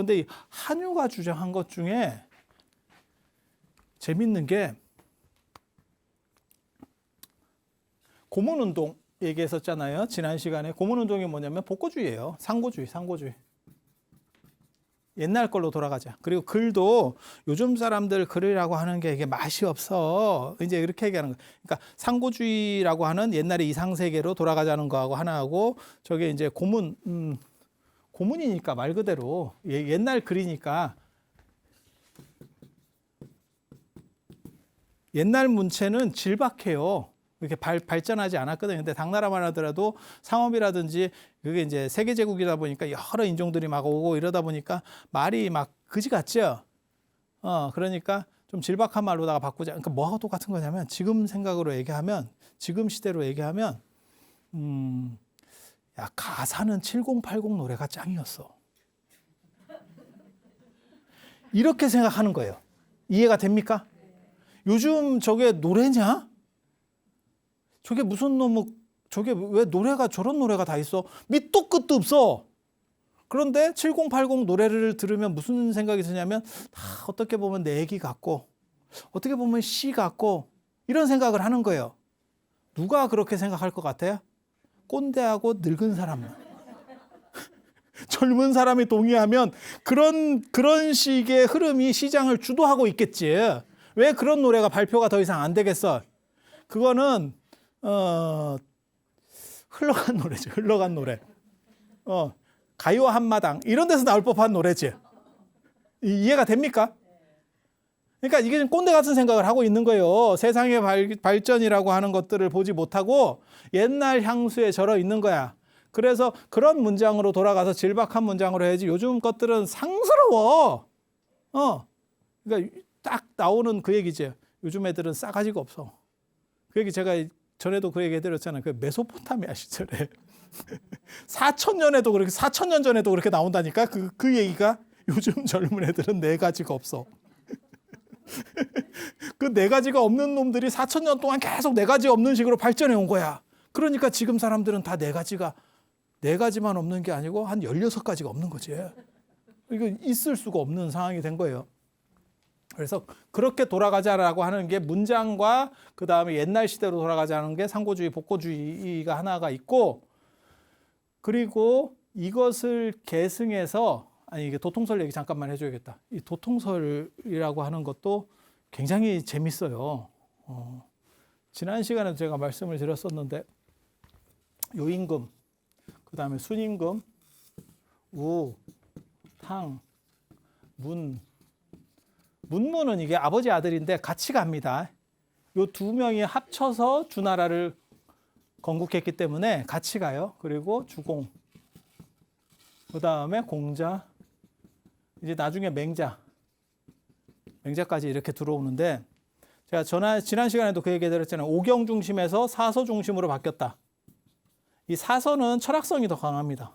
그런데 이 한유가 주장한 것 중에 재밌는 게 고문운동 얘기했었잖아요. 지난 시간에 고문운동이 뭐냐면 복고주의예요. 상고주의, 상고주의. 옛날 걸로 돌아가자. 그리고 글도 요즘 사람들 글이라고 하는 게 이게 맛이 없어. 이제 이렇게 얘기하는 거. 그러니까 상고주의라고 하는 옛날의 이상 세계로 돌아가자는 거하고 하나하고 저게 이제 고문 음, 고문이니까 말 그대로 예- 옛날 글이니까 옛날 문체는 질박해요. 이렇게 발, 발전하지 않았거든요. 근데 당나라만 하더라도 상업이라든지 그게 이제 세계 제국이다 보니까 여러 인종들이 막 오고 이러다 보니까 말이 막 그지 같죠. 어, 그러니까 좀 질박한 말로다가 바꾸자. 그러니까 뭐하고 똑같은 거냐면 지금 생각으로 얘기하면 지금 시대로 얘기하면 음, 야 가사는 7080 노래가 짱이었어. 이렇게 생각하는 거예요. 이해가 됩니까? 요즘 저게 노래냐? 저게 무슨 놈의 저게 왜 노래가 저런 노래가 다 있어? 밑도 끝도 없어. 그런데 7080 노래를 들으면 무슨 생각이 드냐면 다 어떻게 보면 내 얘기 같고 어떻게 보면 시 같고 이런 생각을 하는 거예요. 누가 그렇게 생각할 것 같아요? 꼰대하고 늙은 사람만. 젊은 사람이 동의하면 그런 그런 식의 흐름이 시장을 주도하고 있겠지. 왜 그런 노래가 발표가 더 이상 안 되겠어? 그거는 어 흘러간 노래죠. 흘러간 노래. 어 가요 한마당 이런 데서 나올 법한 노래지. 이- 이해가 됩니까? 그러니까 이게 좀 꼰대 같은 생각을 하고 있는 거예요. 세상의 발, 발전이라고 하는 것들을 보지 못하고 옛날 향수에 절어 있는 거야. 그래서 그런 문장으로 돌아가서 질박한 문장으로 해야지 요즘 것들은 상스러워. 어. 그러니까 딱 나오는 그 얘기지. 요즘 애들은 싸가지가 없어. 그 얘기 제가 전에도 그 얘기 해드렸잖아요. 그 메소포타미아 시절에 4천 년에도 그렇게 4천 년 전에도 그렇게 나온다니까 그 그 얘기가 요즘 젊은 애들은 네 가지가 없어. 그 네 가지가 없는 놈들이 4천 년 동안 계속 네 가지 없는 식으로 발전해 온 거야. 그러니까 지금 사람들은 다 네 가지가 네 가지만 없는 게 아니고 한 16가지가 없는 거지. 이거 있을 수가 없는 상황이 된 거예요. 그래서 그렇게 돌아가자라고 하는 게 문장과 그 다음에 옛날 시대로 돌아가자는 게 상고주의, 복고주의가 하나가 있고 그리고 이것을 계승해서 아니 이게 도통설 얘기 잠깐만 해줘야겠다. 이 도통설이라고 하는 것도 굉장히 재밌어요. 어, 지난 시간에 제가 말씀을 드렸었는데 요임금, 그 다음에 순임금, 우, 탕, 문, 문무는 이게 아버지 아들인데 같이 갑니다. 요 두 명이 합쳐서 주나라를 건국했기 때문에 같이 가요. 그리고 주공, 그 다음에 공자, 이제 나중에 맹자, 맹자까지 이렇게 들어오는데 제가 전화, 지난 시간에도 그 얘기 드렸잖아요. 오경 중심에서 사서 중심으로 바뀌었다. 이 사서는 철학성이 더 강합니다.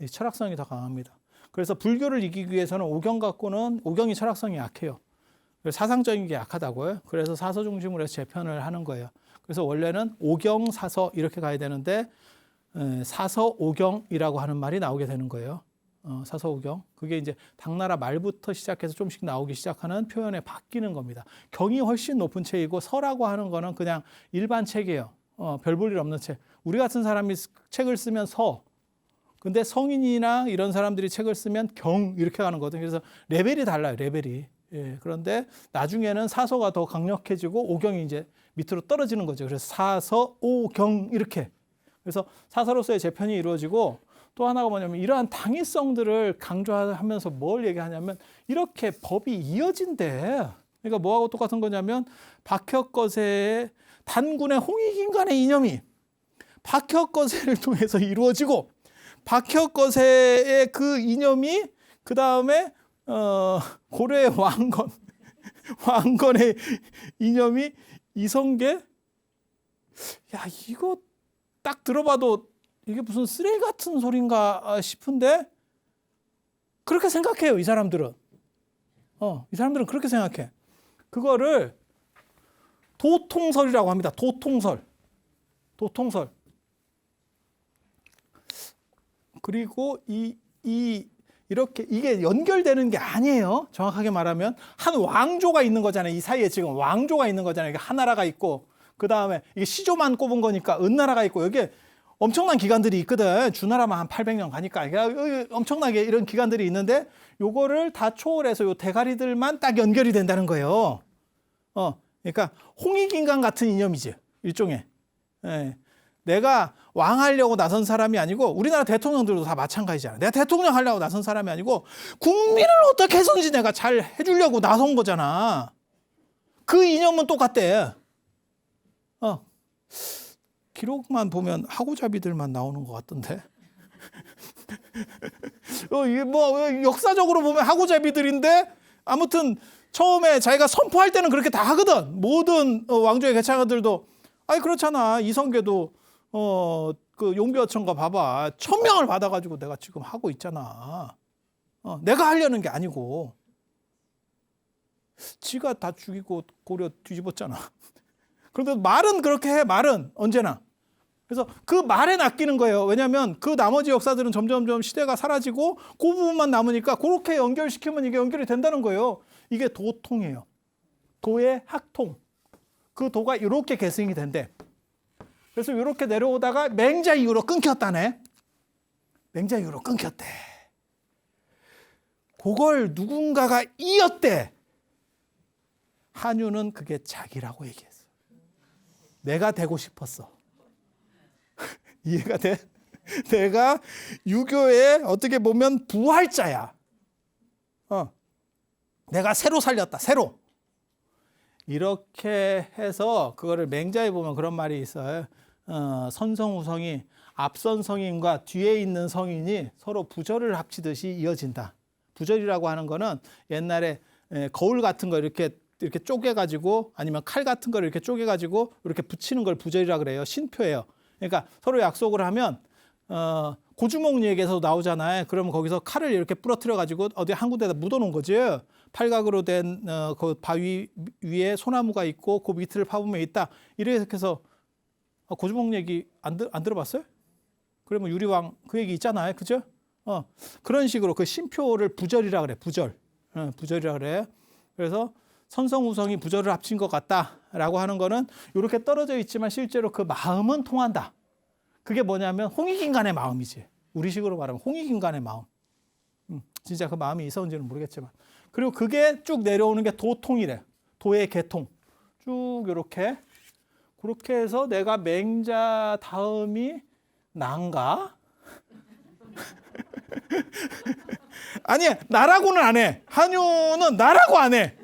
이 철학성이 더 강합니다. 그래서 불교를 이기기 위해서는 오경 갖고는 오경이 철학성이 약해요. 사상적인 게 약하다고요. 그래서 사서 중심으로 해서 재편을 하는 거예요. 그래서 원래는 오경 사서 이렇게 가야 되는데 에, 사서 오경이라고 하는 말이 나오게 되는 거예요. 어, 사서 오경. 그게 이제 당나라 말부터 시작해서 좀씩 나오기 시작하는 표현에 바뀌는 겁니다. 경이 훨씬 높은 책이고 서라고 하는 거는 그냥 일반 책이에요. 어, 별 볼 일 없는 책. 우리 같은 사람이 쓰- 책을 쓰면 서. 근데 성인이나 이런 사람들이 책을 쓰면 경 이렇게 가는 거거든요. 그래서 레벨이 달라요. 레벨이. 예, 그런데 나중에는 사서가 더 강력해지고 오경이 이제 밑으로 떨어지는 거죠. 그래서 사서 오경 이렇게. 그래서 사서로서의 재편이 이루어지고 또 하나가 뭐냐면 이러한 당위성들을 강조하면서 뭘 얘기하냐면 이렇게 법이 이어진대. 그러니까 뭐하고 똑같은 거냐면 박혁거세의 단군의 홍익인간의 이념이 박혁거세를 통해서 이루어지고 박혁거세의 그 이념이 그 다음에 어, 고려의 왕건 왕건의 이념이 이성계 야 이거 딱 들어봐도 이게 무슨 쓰레기 같은 소린가 싶은데 그렇게 생각해요 이 사람들은 어 이 사람들은 그렇게 생각해 그거를 도통설이라고 합니다 도통설 도통설 그리고 이 이 이렇게 이게 연결되는 게 아니에요. 정확하게 말하면 한 왕조가 있는 거잖아요. 이 사이에 지금 왕조가 있는 거잖아요. 이게 하나라가 있고 그 다음에 이게 시조만 꼽은 거니까 은나라가 있고 여기에 엄청난 기관들이 있거든. 주나라만 한 800년 가니까 이게 엄청나게 이런 기관들이 있는데 요거를 다 초월해서 요 대가리들만 딱 연결이 된다는 거예요. 어, 그러니까 홍익인간 같은 이념이지 일종의. 예. 내가 왕 하려고 나선 사람이 아니고 우리나라 대통령들도 다 마찬가지잖아. 내가 대통령 하려고 나선 사람이 아니고 국민을 어떻게 해서든지 내가 잘 해주려고 나선 거잖아. 그 이념은 똑같대. 어. 기록만 보면 하고자비들만 나오는 것 같던데. 어, 뭐 역사적으로 보면 하고자비들인데 아무튼 처음에 자기가 선포할 때는 그렇게 다 하거든. 모든 어, 왕조의 개창아들도 아니 그렇잖아. 이성계도 어 그 용비어천가 봐봐 천명을 받아가지고 내가 지금 하고 있잖아. 어, 내가 하려는 게 아니고 지가 다 죽이고 고려 뒤집었잖아. 그런데 말은 그렇게 해 말은 언제나. 그래서 그 말에 낚이는 거예요. 왜냐하면 그 나머지 역사들은 점점점 시대가 사라지고 그 부분만 남으니까 그렇게 연결시키면 이게 연결이 된다는 거예요. 이게 도통이에요. 도의 학통. 그 도가 이렇게 계승이 된대. 그래서 이렇게 내려오다가 맹자 이후로 끊겼다네. 맹자 이후로 끊겼대. 그걸 누군가가 이었대. 한유는 그게 자기라고 얘기했어. 내가 되고 싶었어. 이해가 돼? 내가 유교의 어떻게 보면 부활자야. 어. 내가 새로 살렸다. 새로. 이렇게 해서 그거를 맹자에 보면 그런 말이 있어요. 어, 선성우성이 앞선 성인과 뒤에 있는 성인이 서로 부절을 합치듯이 이어진다. 부절이라고 하는 거는 옛날에 에, 거울 같은 거 이렇게 이렇게 쪼개가지고 아니면 칼 같은 걸 이렇게 쪼개가지고 이렇게 붙이는 걸 부절이라 그래요. 신표예요. 그러니까 서로 약속을 하면 어, 고주먹 얘기에서 나오잖아요. 그러면 거기서 칼을 이렇게 부러뜨려 가지고 어디 한 군데다 묻어놓은 거지. 팔각으로 된 어, 그 바위 위에 소나무가 있고 그 밑을 파보면 있다. 이렇게 해서 어, 고주먹 얘기 안, 들, 안 들어봤어요? 그러면 유리왕 그 얘기 있잖아요. 그죠? 어, 그런 식으로 그 심표를 부절이라 그래. 부절. 어, 부절이라 그래. 그래서 선성 우성이 부절을 합친 것 같다라고 하는 거는 이렇게 떨어져 있지만 실제로 그 마음은 통한다. 그게 뭐냐면 홍익인간의 마음이지. 우리식으로 말하면 홍익인간의 마음. 음, 진짜 그 마음이 있었는지는 모르겠지만. 그리고 그게 쭉 내려오는 게 도통이래. 도의 개통. 쭉 이렇게. 그렇게 해서 내가 맹자 다음이 난가? 아니, 나라고는 안 해. 한유는 나라고 안 해.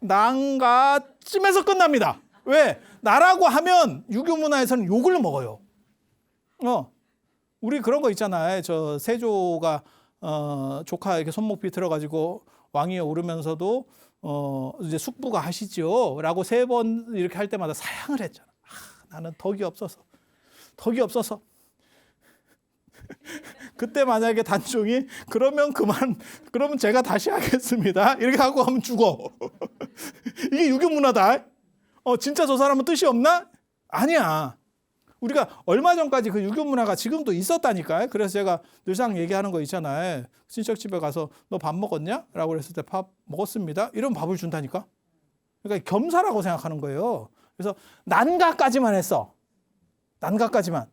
난가쯤에서 끝납니다. 왜? 나라고 하면 유교 문화에서는 욕을 먹어요. 어, 우리 그런 거 있잖아요. 저 세조가 어, 조카 이렇게 손목 비틀어 가지고 왕위에 오르면서도 어, 이제 숙부가 하시죠.라고 세 번 이렇게 할 때마다 사양을 했잖아. 아, 나는 덕이 없어서, 덕이 없어서. 그때 만약에 단종이 그러면 그만 그러면 제가 다시 하겠습니다. 이렇게 하고 하면 죽어. 이게 유교 문화다. 어 진짜 저 사람은 뜻이 없나? 아니야. 우리가 얼마 전까지 그 유교 문화가 지금도 있었다니까요 그래서 제가 늘상 얘기하는 거 있잖아요. 친척 집에 가서 너 밥 먹었냐? 라고 그랬을 때 밥 먹었습니다. 이러면 밥을 준다니까. 그러니까 겸사라고 생각하는 거예요. 그래서 난가까지만 했어. 난가까지만.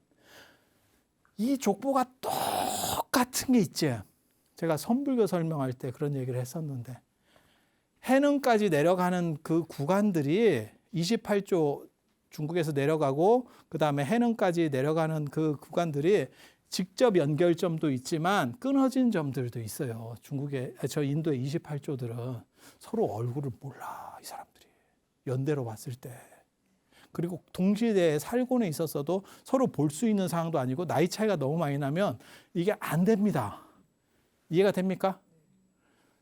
이 족보가 똑 같은 게 있지. 제가 선불교 설명할 때 그런 얘기를 했었는데 해능까지 내려가는 그 구간들이 28조 중국에서 내려가고 그 다음에 해능까지 내려가는 그 구간들이 직접 연결점도 있지만 끊어진 점들도 있어요. 중국에 저 인도의 28조들은 서로 얼굴을 몰라 이 사람들이 연대로 봤을 때. 그리고 동시대에 살고는 있었어도 서로 볼 수 있는 상황도 아니고 나이 차이가 너무 많이 나면 이게 안 됩니다. 이해가 됩니까?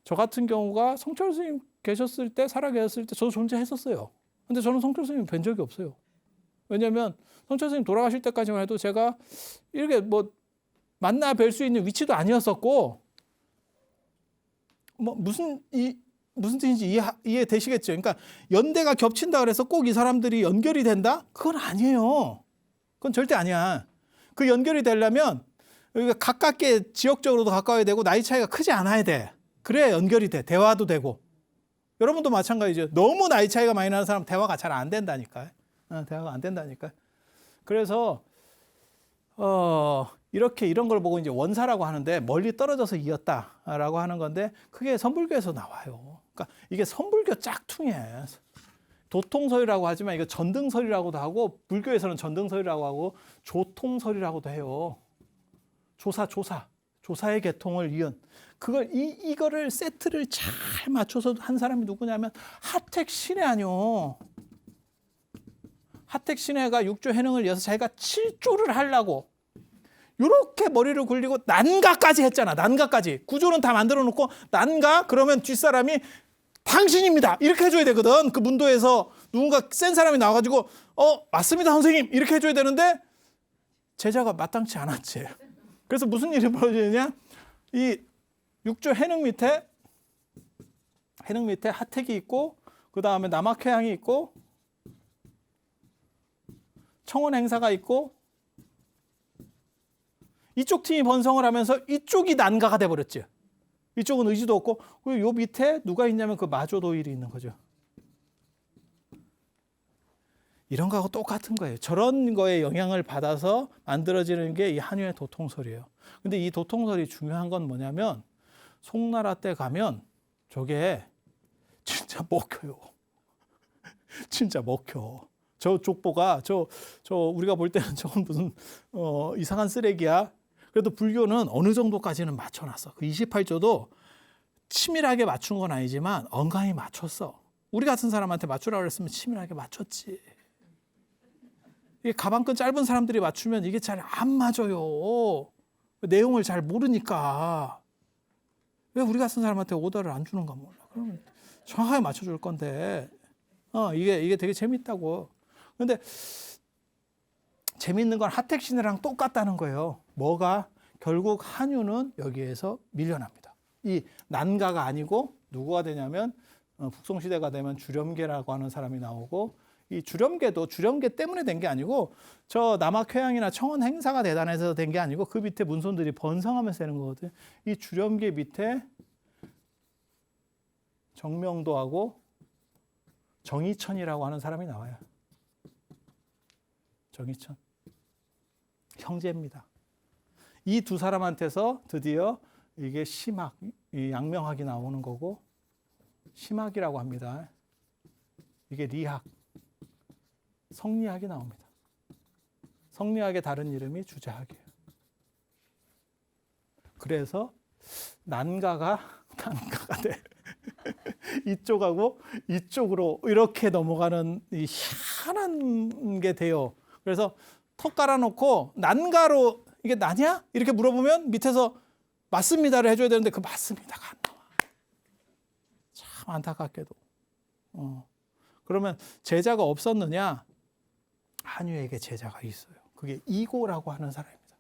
저 같은 경우가 성철 스님 계셨을 때 살아 계셨을 때 저도 존재했었어요. 근데 저는 성철 스님 뵌 적이 없어요. 왜냐하면 성철 스님 돌아가실 때까지만 해도 제가 이렇게 뭐 만나 뵐 수 있는 위치도 아니었었고 뭐 무슨 이 무슨 뜻인지 이해, 이해되시겠죠? 그러니까 연대가 겹친다 그래서 꼭 이 사람들이 연결이 된다? 그건 아니에요. 그건 절대 아니야. 그 연결이 되려면 그러니까 가깝게 지역적으로도 가까워야 되고 나이 차이가 크지 않아야 돼. 그래야 연결이 돼. 대화도 되고. 여러분도 마찬가지죠. 너무 나이 차이가 많이 나는 사람 대화가 잘 안 된다니까요. 어, 대화가 안 된다니까요. 그래서 어, 이렇게 이런 걸 보고 이제 원사라고 하는데 멀리 떨어져서 이었다라고 하는 건데 그게 선불교에서 나와요. 그러니까 이게 선불교 짝퉁이에요. 도통설이라고 하지만 이거 전등설이라고도 하고 불교에서는 전등설이라고 하고 조통설이라고도 해요. 조사 조사 조사의 계통을 이은 그걸 이 이거를 세트를 잘 맞춰서 한 사람이 누구냐면 하택 신해 아니요. 하택 신해가 육조 해능을 이어서 자기가 칠조를 하려고 요렇게 머리를 굴리고 난가까지 했잖아. 난가까지. 구조는 다 만들어 놓고 난가 그러면 뒷사람이 당신입니다. 이렇게 해줘야 되거든. 그 문도에서 누군가 센 사람이 나와가지고 어 맞습니다 선생님 이렇게 해줘야 되는데 제자가 마땅치 않았지. 그래서 무슨 일이 벌어지느냐? 이 육조 해능 밑에 해능 밑에 하택이 있고 그 다음에 남학회양이 있고 청원 행사가 있고 이쪽 팀이 번성을 하면서 이쪽이 난가가 돼 버렸지. 이쪽은 의지도 없고 그리고 요 밑에 누가 있냐면 그 마조도일이 있는 거죠. 이런 거하고 똑같은 거예요. 저런 거에 영향을 받아서 만들어지는 게 이 한유의 도통설이에요. 근데 이 도통설이 중요한 건 뭐냐면 송나라 때 가면 저게 진짜 먹혀요. 진짜 먹혀. 저 족보가 저 저 우리가 볼 때는 저건 무슨 어 이상한 쓰레기야. 그래도 불교는 어느 정도까지는 맞춰놨어. 그 28조도 치밀하게 맞춘 건 아니지만 엉강히 맞췄어. 우리 같은 사람한테 맞추라 그랬으면 치밀하게 맞췄지. 이게 가방끈 짧은 사람들이 맞추면 이게 잘 안 맞아요. 내용을 잘 모르니까. 왜 우리 같은 사람한테 오더를 안 주는가 몰라. 그러면 정확하게 맞춰줄 건데. 어, 이게, 이게 되게 재밌다고. 근데 재밌는 건 하택신이랑 똑같다는 거예요. 뭐가? 결국 한유는 여기에서 밀려납니다. 이 난가가 아니고 누구가 되냐면 어, 북송시대가 되면 주렴계라고 하는 사람이 나오고 이 주렴계도 주렴계 때문에 된 게 아니고 저 남학회양이나 청원 행사가 대단해서 된 게 아니고 그 밑에 문손들이 번성하면서 되는 거거든. 이 주렴계 밑에 정명도하고 정의천이라고 하는 사람이 나와요. 정의천. 형제입니다. 이 두 사람한테서 드디어 이게 심학, 이 양명학이 나오는 거고 심학이라고 합니다. 이게 리학, 성리학이 나옵니다. 성리학의 다른 이름이 주자학이에요. 그래서 난가가 난가가 돼. 이쪽하고 이쪽으로 이렇게 넘어가는 이 희한한 게 돼요. 그래서 턱 깔아놓고 난가로 이게 나냐? 이렇게 물어보면 밑에서 맞습니다를 해줘야 되는데 그 맞습니다가 안 나와. 참 안타깝게도. 어. 그러면 제자가 없었느냐? 한유에게 제자가 있어요. 그게 이고라고 하는 사람입니다.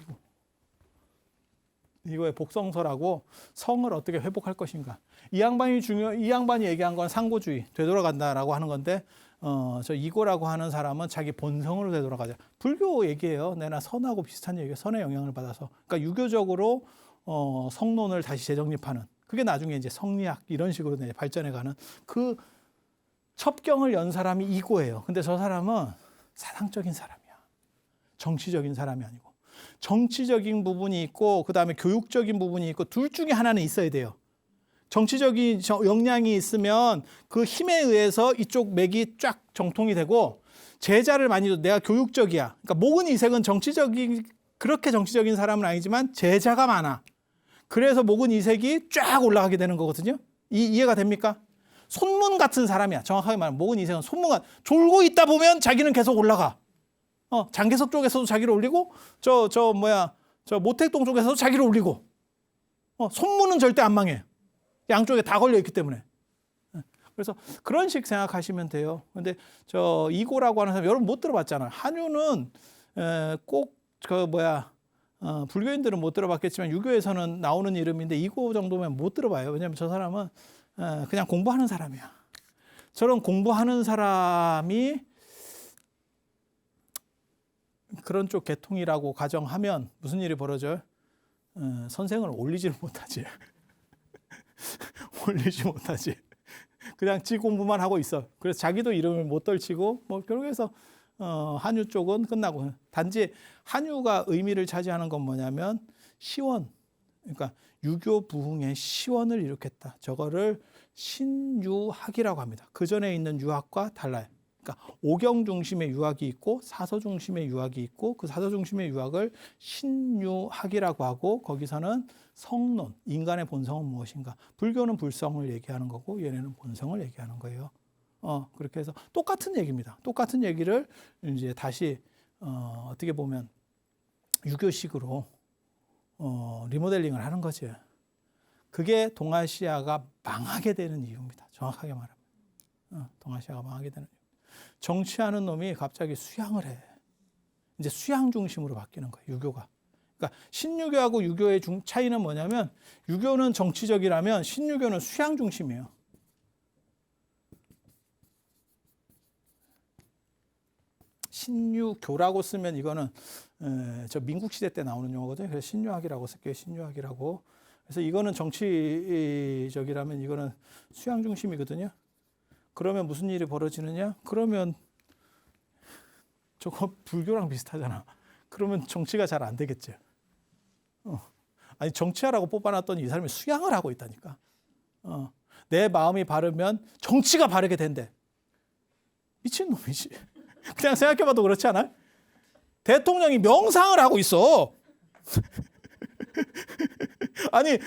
이고. 이거의 복성서라고 성을 어떻게 회복할 것인가. 이 양반이 중요, 이 양반이 얘기한 건 상고주의, 되돌아간다라고 하는 건데, 어, 저 이고라고 하는 사람은 자기 본성으로 되돌아가자. 불교 얘기예요. 내나 선하고 비슷한 얘기예요. 선의 영향을 받아서. 그러니까 유교적으로 어, 성론을 다시 재정립하는. 그게 나중에 이제 성리학 이런 식으로 이제 발전해가는 그 첩경을 연 사람이 이고예요. 근데 저 사람은 사상적인 사람이야. 정치적인 사람이 아니고. 정치적인 부분이 있고 그 다음에 교육적인 부분이 있고 둘 중에 하나는 있어야 돼요. 정치적인 역량이 있으면 그 힘에 의해서 이쪽 맥이 쫙 정통이 되고 제자를 많이 줘. 내가 교육적이야. 그러니까 목은 이색은 정치적인 그렇게 정치적인 사람은 아니지만 제자가 많아. 그래서 목은 이색이 쫙 올라가게 되는 거거든요. 이, 이해가 됩니까? 손문 같은 사람이야. 정확하게 말하면 목은 이색은 손문 같 졸고 있다 보면 자기는 계속 올라가. 어, 장계석 쪽에서도 자기를 올리고 저저 뭐야 저 모택동 쪽에서도 자기를 올리고 어, 손문은 절대 안 망해. 양쪽에 다 걸려 있기 때문에. 그래서 그런 식 생각하시면 돼요. 근데 저 이고라고 하는 사람 여러분 못 들어봤잖아요. 한유는 꼭 그 뭐야 어, 불교인들은 못 들어봤겠지만 유교에서는 나오는 이름인데 이고 정도면 못 들어봐요. 왜냐하면 저 사람은 에, 그냥 공부하는 사람이야. 저런 공부하는 사람이 그런 쪽 계통이라고 가정하면 무슨 일이 벌어져요? 어, 선생을 올리지를 못하지. 올리지 못하지. 그냥 지 공부만 하고 있어. 그래서 자기도 이름을 못 떨치고 뭐 결국에서 어, 한유 쪽은 끝나고 단지 한유가 의미를 차지하는 건 뭐냐면 시원. 그러니까 유교 부흥의 시원을 일으켰다. 저거를 신유학이라고 합니다. 그 전에 있는 유학과 달라요. 그러니까 오경 중심의 유학이 있고 사서 중심의 유학이 있고 그 사서 중심의 유학을 신유학이라고 하고 거기서는 성론, 인간의 본성은 무엇인가? 불교는 불성을 얘기하는 거고 얘네는 본성을 얘기하는 거예요. 어, 그렇게 해서 똑같은 얘기입니다. 똑같은 얘기를 이제 다시 어, 어떻게 보면 유교식으로 어, 리모델링을 하는 거지. 그게 동아시아가 망하게 되는 이유입니다. 정확하게 말하면. 어, 동아시아가 망하게 되는 이유. 정치하는 놈이 갑자기 수양을 해. 이제 수양 중심으로 바뀌는 거예요, 유교가. 그러니까 신유교하고 유교의 중, 차이는 뭐냐면 유교는 정치적이라면 신유교는 수양 중심이에요. 신유교라고 쓰면 이거는 에, 저 민국 시대 때 나오는 용어거든요. 그래서 신유학이라고 쓸게요. 신유학이라고. 그래서 이거는 정치적이라면 이거는 수양 중심이거든요. 그러면 무슨 일이 벌어지느냐? 그러면 저거 불교랑 비슷하잖아. 그러면 정치가 잘 안 되겠죠. 어. 아니 정치하라고 뽑아놨더니 이 사람이 수양을 하고 있다니까. 어. 내 마음이 바르면 정치가 바르게 된대. 미친 놈이지. 그냥 생각해봐도 그렇지 않아요? 대통령이 명상을 하고 있어. 아니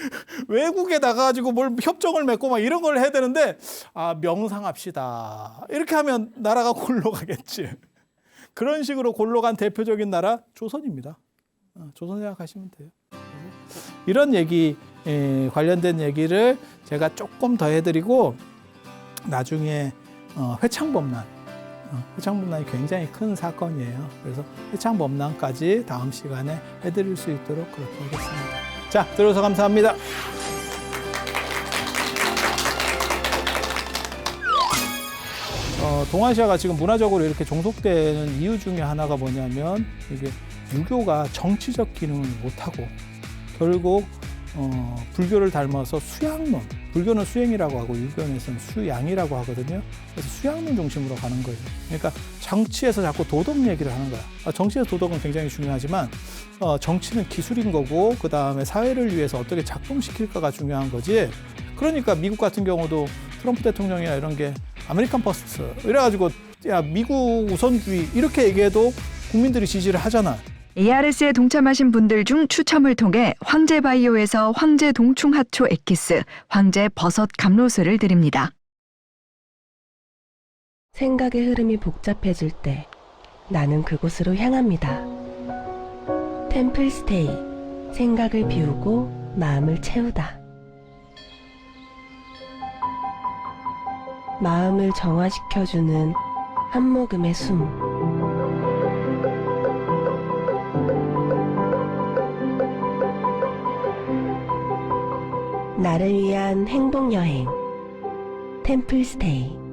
외국에 나가가지고 뭘 협정을 맺고 막 이런 걸 해야 되는데 아 명상합시다 이렇게 하면 나라가 골로 가겠지 그런 식으로 골로 간 대표적인 나라 조선입니다 어, 조선 생각하시면 돼요 이런 얘기 에, 관련된 얘기를 제가 조금 더 해드리고 나중에 어, 회창법난 어, 굉장히 큰 사건이에요. 그래서 회창법난까지 다음 시간에 해드릴 수 있도록 그렇게 하겠습니다. 자, 들어서 감사합니다. 어, 동아시아가 지금 문화적으로 이렇게 종속되는 이유 중에 하나가 뭐냐면 이게 유교가 정치적 기능을 못하고 결국 어, 불교를 닮아서 수양론, 불교는 수행이라고 하고 유교에서는 수양이라고 하거든요. 그래서 수양론 중심으로 가는 거예요. 그러니까 정치에서 자꾸 도덕 얘기를 하는 거야. 아, 정치에서 도덕은 굉장히 중요하지만 어, 정치는 기술인 거고 그 다음에 사회를 위해서 어떻게 작동시킬까가 중요한 거지. 그러니까 미국 같은 경우도 트럼프 대통령이나 이런 게 아메리칸 퍼스트 이래가지고 야 미국 우선주의 이렇게 얘기해도 국민들이 지지를 하잖아. ARS에 동참하신 분들 중 추첨을 통해 황제 바이오에서 황제 동충 하초 엑기스, 황제 버섯 감로스를 드립니다. 생각의 흐름이 복잡해질 때 나는 그곳으로 향합니다. 템플스테이. 생각을 비우고 마음을 채우다. 마음을 정화시켜주는 한 모금의 숨. 나를 위한 행복 여행. 템플스테이.